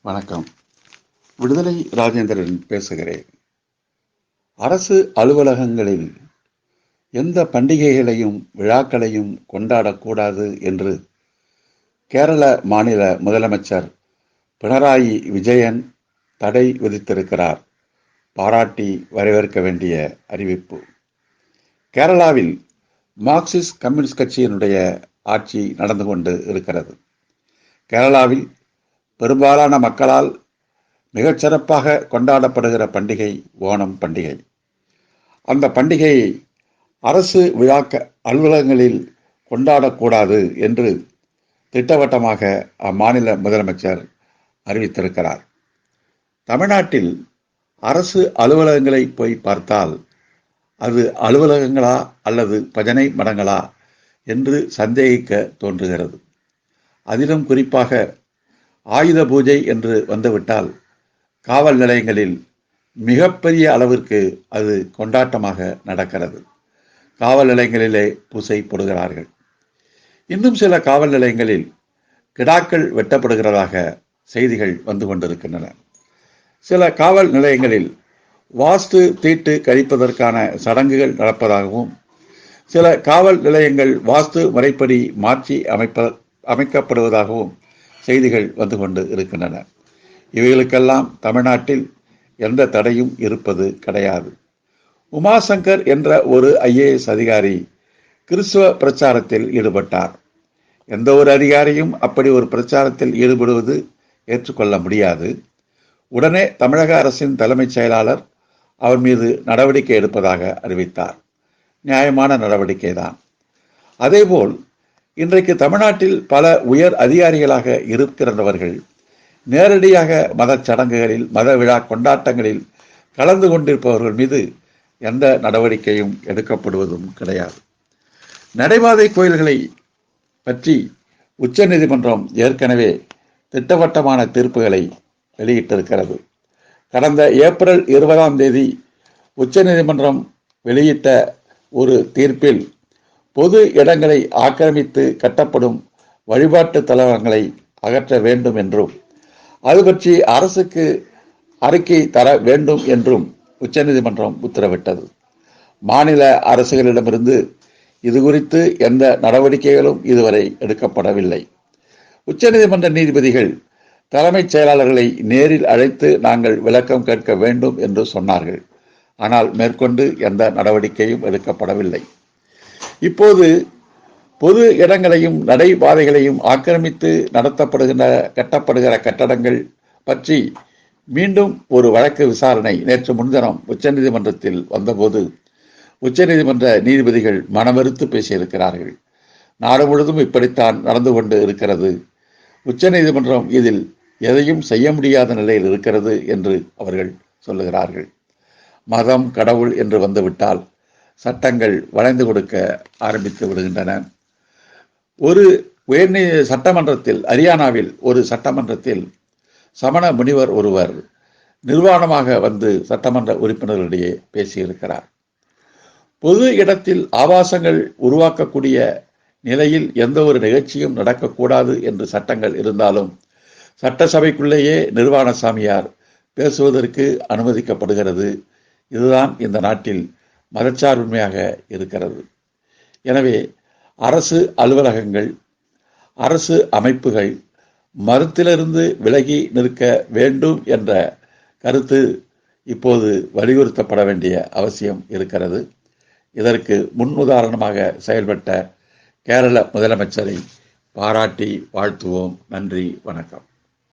வணக்கம். விடுதலை ராஜேந்திரன் பேசுகிறேன். அரசு அலுவலகங்களில் எந்த பண்டிகைகளையும் விழாக்களையும் கொண்டாடக்கூடாது என்று கேரள மாநில முதலமைச்சர் பினராயி விஜயன் தடை விதித்திருக்கிறார். பாராட்டி வரவேற்க வேண்டிய அறிவிப்பு. கேரளாவில் மார்க்சிஸ்ட் கம்யூனிஸ்ட் கட்சியினுடைய ஆட்சி நடந்து கொண்டு இருக்கிறது. கேரளாவில் பெரும்பாலான மக்களால் மிகச்சிறப்பாக கொண்டாடப்படுகிற பண்டிகை ஓணம் பண்டிகை. அந்த பண்டிகையை அரசு விழாக்க அலுவலகங்களில் கொண்டாடக்கூடாது என்று திட்டவட்டமாக அம்மாநில முதலமைச்சர் அறிவித்திருக்கிறார். தமிழ்நாட்டில் அரசு அலுவலகங்களை போய் பார்த்தால் அது அலுவலகங்களா அல்லது பஜனை மடங்களா என்று சந்தேகிக்க தோன்றுகிறது. அதிலும் குறிப்பாக ஆயுத பூஜை என்று வந்துவிட்டால் காவல் நிலையங்களில் மிகப்பெரிய அளவிற்கு அது கொண்டாட்டமாக நடக்கிறது. காவல் நிலையங்களிலே பூசை போடுகிறார்கள். இன்னும் சில காவல் நிலையங்களில் கிடாக்கள் வெட்டப்படுகிறதாக செய்திகள் வந்து கொண்டிருக்கின்றன. சில காவல் நிலையங்களில் வாஸ்து தீட்டு கழிப்பதற்கான சடங்குகள் நடப்பதாகவும் சில காவல் நிலையங்கள் வாஸ்து முறைப்படி மாற்றி அமைப்ப அமைக்கப்படுவதாகவும் செய்திகள் வந்து கொண்டு இருக்கின்றன. இவைகளுக்கெல்லாம் தமிழ்நாட்டில் எந்த தடையும் இருப்பது கிடையாது. உமாசங்கர் என்ற ஒரு ஐஏஎஸ் அதிகாரி கிறிஸ்துவ பிரச்சாரத்தில் ஈடுபட்டார். எந்த ஒரு அதிகாரியும் அப்படி ஒரு பிரச்சாரத்தில் ஈடுபடுவது ஏற்றுக்கொள்ள முடியாது. உடனே தமிழக அரசின் தலைமைச் செயலாளர் அவர் மீது நடவடிக்கை எடுப்பதாக அறிவித்தார். நியாயமான நடவடிக்கை தான் அதேபோல் இன்றைக்கு தமிழ்நாட்டில் பல உயர் அதிகாரிகளாக இருக்கிறவர்கள் நேரடியாக மத சடங்குகளில் மத விழா கொண்டாட்டங்களில் கலந்து கொண்டிருப்பவர்கள் மீது எந்த நடவடிக்கையும் எடுக்கப்படுவதும் கிடையாது. நடைபாதை கோயில்களை பற்றி உச்சநீதிமன்றம் ஏற்கனவே திட்டவட்டமான தீர்ப்புகளை வெளியிட்டிருக்கிறது. கடந்த ஏப்ரல் இருபதாம் தேதி உச்சநீதிமன்றம் வெளியிட்ட ஒரு தீர்ப்பில் பொது இடங்களை ஆக்கிரமித்து கட்டப்படும் வழிபாட்டு தலங்களை அகற்ற வேண்டும் என்றும் அது பற்றி அரசுக்கு அறிக்கை தர வேண்டும் என்றும் உச்சநீதிமன்றம் உத்தரவிட்டது. மாநில அரசுகளிடமிருந்து இது குறித்து எந்த நடவடிக்கைகளும் இதுவரை எடுக்கப்படவில்லை. உச்சநீதிமன்ற நீதிபதிகள் தலைமைச் செயலாளர்களை நேரில் அழைத்து நாங்கள் விளக்கம் கேட்க வேண்டும் என்று சொன்னார்கள். ஆனால் மேற்கொண்டு எந்த நடவடிக்கையும் எடுக்கப்படவில்லை. இப்போது பொது இடங்களையும் நடைபாதைகளையும் ஆக்கிரமித்து நடத்தப்படுகின்ற கட்டப்படுகிற கட்டடங்கள் பற்றி மீண்டும் ஒரு வழக்கு விசாரணை நேற்று முன்தினம் உச்சநீதிமன்றத்தில் வந்தபோது உச்சநீதிமன்ற நீதிபதிகள் மனமறுத்து பேசியிருக்கிறார்கள். நாடு முழுவதும் இப்படித்தான் நடந்து கொண்டு இருக்கிறது. உச்சநீதிமன்றம் இதில் எதையும் செய்ய முடியாத நிலையில் இருக்கிறது என்று அவர்கள் சொல்லுகிறார்கள். மதம் கடவுள் என்று வந்துவிட்டால் சட்டங்கள் வளைந்து கொடுக்க ஆரம்பித்து விடுகின்றன. ஒரு உயர்நீ சட்டமன்றத்தில் ஹரியானாவில் ஒரு சட்டமன்றத்தில் சமண முனிவர் ஒருவர் நிர்வாணமாக வந்து சட்டமன்ற உறுப்பினர்களிடையே பேசியிருக்கிறார். பொது இடத்தில் ஆபாசங்கள் உருவாக்கக்கூடிய நிலையில் எந்த ஒரு நிகழ்ச்சியும் நடக்கக்கூடாது என்று சட்டங்கள் இருந்தாலும் சட்டசபைக்குள்ளேயே நிர்வாண சாமியார் பேசுவதற்கு அனுமதிக்கப்படுகிறது. இதுதான் இந்த நாட்டில் மதச்சார்பின்மையாக இருக்கிறது. எனவே அரசு அலுவலகங்கள் அரசு அமைப்புகள் மருத்திலிருந்து விலகி நிற்க வேண்டும் என்ற கருத்து இப்போது வலியுறுத்தப்பட வேண்டிய அவசியம் இருக்கிறது. இதற்கு முன் உதாரணமாக செயல்பட்ட கேரள முதலமைச்சரை பாராட்டி வாழ்த்துவோம். நன்றி வணக்கம்.